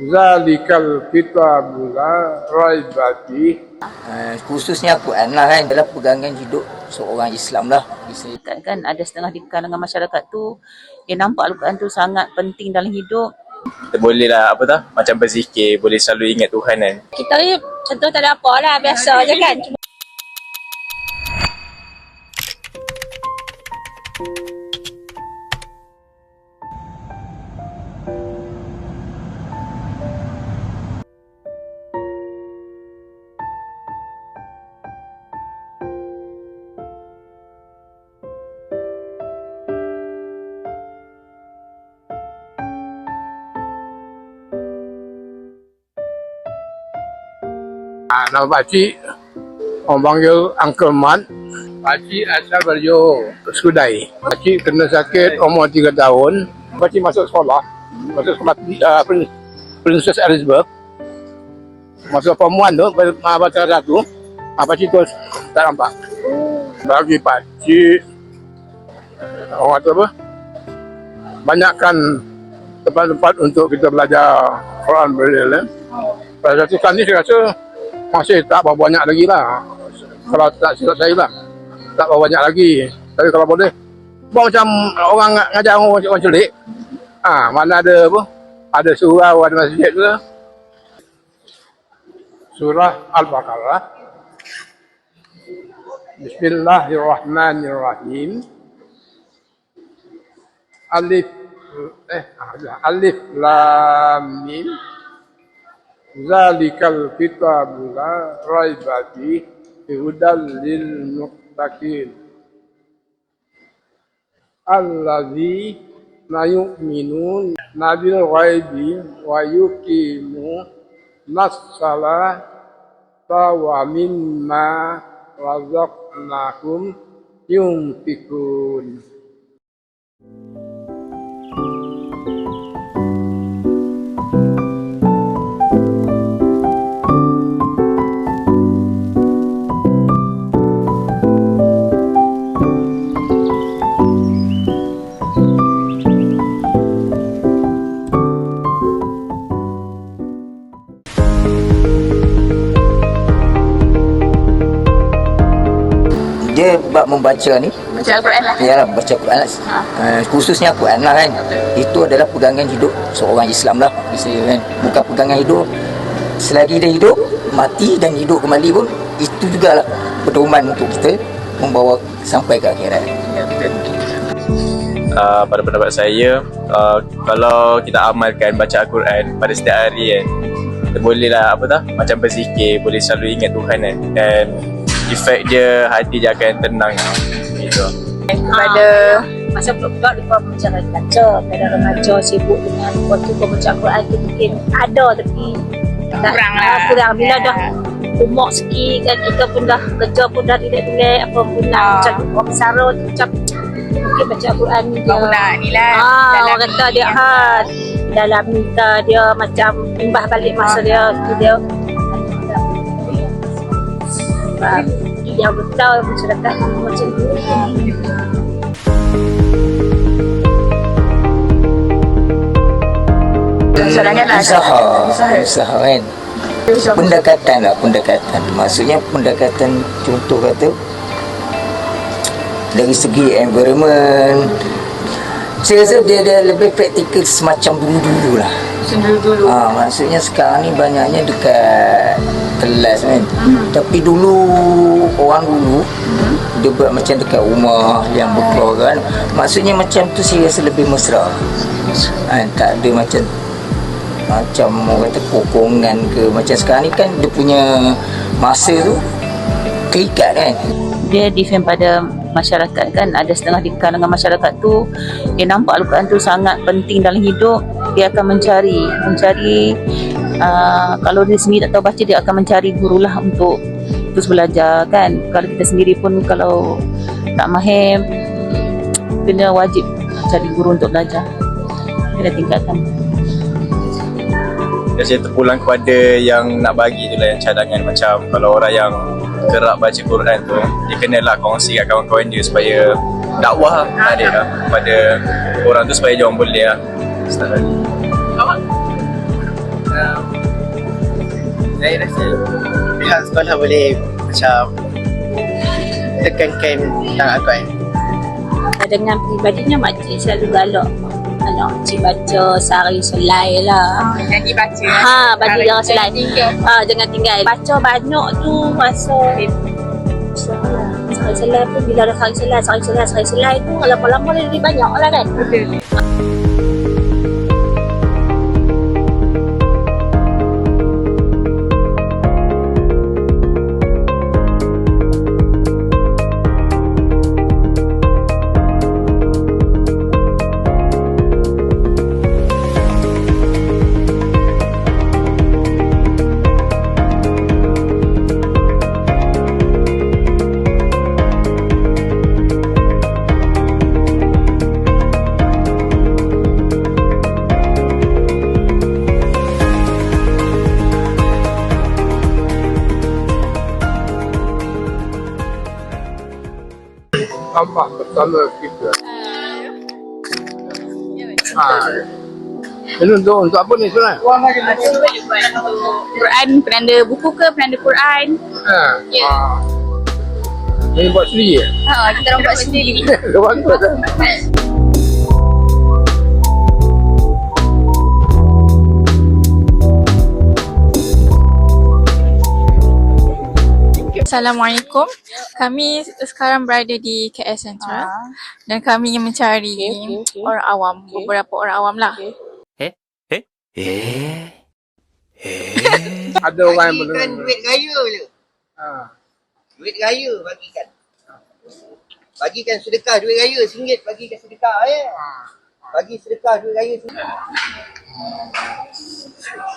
Zalikal kitabul la raiba fihi Uh, khususnya Quran lah kan. Adalah pegangan hidup seorang Islam lah. Kan, kan ada setengah di kalangan masyarakat tu yang nampak Al-Quran tu sangat penting dalam hidup. Kita boleh lah apa tah macam berzikir boleh selalu ingat Tuhan kan. Kita ni contoh tak ada apa lah biasa je kan Ah, nama pakcik orang panggil Uncle Mat pakcik asal dari Johor Skudai pakcik kena sakit umur 3 tahun. Pakcik masuk sekolah. Masuk sekolah uh, Prin- Princess Elizabeth. Masuk 1 tu uh, baca satu uh, pakcik terus tak nampak. Bagi pakcik orang kata apa? Banyakkan tempat-tempat untuk kita belajar Quran Braille eh. Pada satu ni saya rasa masih tak berapa banyak lagi lah. Kalau tak silap saya lah. Tak berapa banyak lagi. Tapi kalau boleh. Buat macam orang ng- ngajar orang, orang celik. Ah, mana ada apa? Ada surau, ada masjid ke. Surah Al-Baqarah. Bismillahirrahmanirrahim. Alif eh ah, Alif Lam Mim. Zalikal kitab la rayba fi hudal lil muttaqin allazi la yu'minun nabil ghaibi wa yuqimu nas-sala wa mimma razaqnahum yunfikun. Bab membaca ni baca Al-Quran lah ialah baca Quran lah. Uh, khususnya Quran lah kan. Itu adalah pegangan hidup seorang Islam lah. Kan. Bukan pegangan hidup selagi dia hidup, mati dan hidup kembali pun itu jugalah pedoman untuk kita membawa sampai ke akhirat. uh, pada pendapat saya uh, kalau kita amalkan baca Al-Quran pada setiap hari kan kita boleh lah apa tah macam berzikir boleh selalu ingat Tuhan kan dan efek dia hati dia akan tenang. Gitu. Pada masa budak-budak dia pun macam baca. Pada remaja sibuk dengan waktu kau baca Al-Quran tu mungkin ada tapi tak, kurang lah. kurang. Bila dah umur sikit kan kita pun dah kerja pun dah relax-relax apa pun nak macam orang besara tu macam mungkin baca Al-Quran ni dia. nak ni lah. Ah, dalam orang kata dia ha, dalam minta dia macam imbah balik masa dia tu dia Macam tu. Soalannya lah Usaha, usaha kan. Pendekatan lah, pendekatan. Maksudnya pendekatan contoh kata dari segi environment saya rasa dia, dia lebih praktikal semacam dulu-dulu lah. dulu Ha, maksudnya sekarang ni banyaknya dekat kelas kan. Hmm. Tapi dulu orang dulu hmm. dia buat macam dekat rumah yang berkeluarga kan. Maksudnya macam tu saya rasa lebih mesra. Ha, tak ada macam macam orang kata kokongan ke macam sekarang ni kan dia punya masa tu terikat kan. dia defend pada masyarakat kan ada setengah di kalangan masyarakat tu yang nampak Al-Quran tu sangat penting dalam hidup dia akan mencari mencari uh, kalau dia sendiri tak tahu baca dia akan mencari guru lah untuk terus belajar kan? Kalau kita sendiri pun kalau tak mahir kena wajib cari guru untuk belajar. Kena tingkatkan. Saya terpulang kepada yang nak bagi tu lah yang cadangan macam kalau orang yang kerap baca Quran tu dia kena lah kongsi kat kawan-kawan dia supaya dakwah lah lah kepada orang tu supaya dia orang boleh lah. Start lagi Uh, saya rasa pihak sekolah boleh macam tekankan tentang Al-Quran. dengan peribadinya makcik selalu galak anak makcik baca sehari selai lah Janji baca. ha baca jangan selai ha jangan tinggal baca banyak tu masa Sehari selai pun bila ada sehari selai, sehari selai, sehari selai tu lama-lama dia lebih banyak lah kan. Allah bersama kita. Ha. Ini untuk untuk apa ni sebenarnya? Quran, penanda buku ke penanda Quran? Ha. Ya. Ha. Ini buat sendiri ya? Ha, kita orang buat sendiri. Bagus Assalamualaikum. Kami sekarang berada di KS Central dan kami ingin mencari orang awam, beberapa orang awam lah. Ada orang yang belum. Bagikan duit raya je. Ha. Duit raya bagikan. Bagikan sedekah duit raya RM1 bagikan sedekah ya. Bagi sedekah duit raya RM1.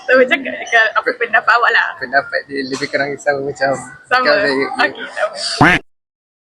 So, cakap dekat apa pendapat awak lah. Pendapat dia lebih kurang sama macam Sama. Okey, sama.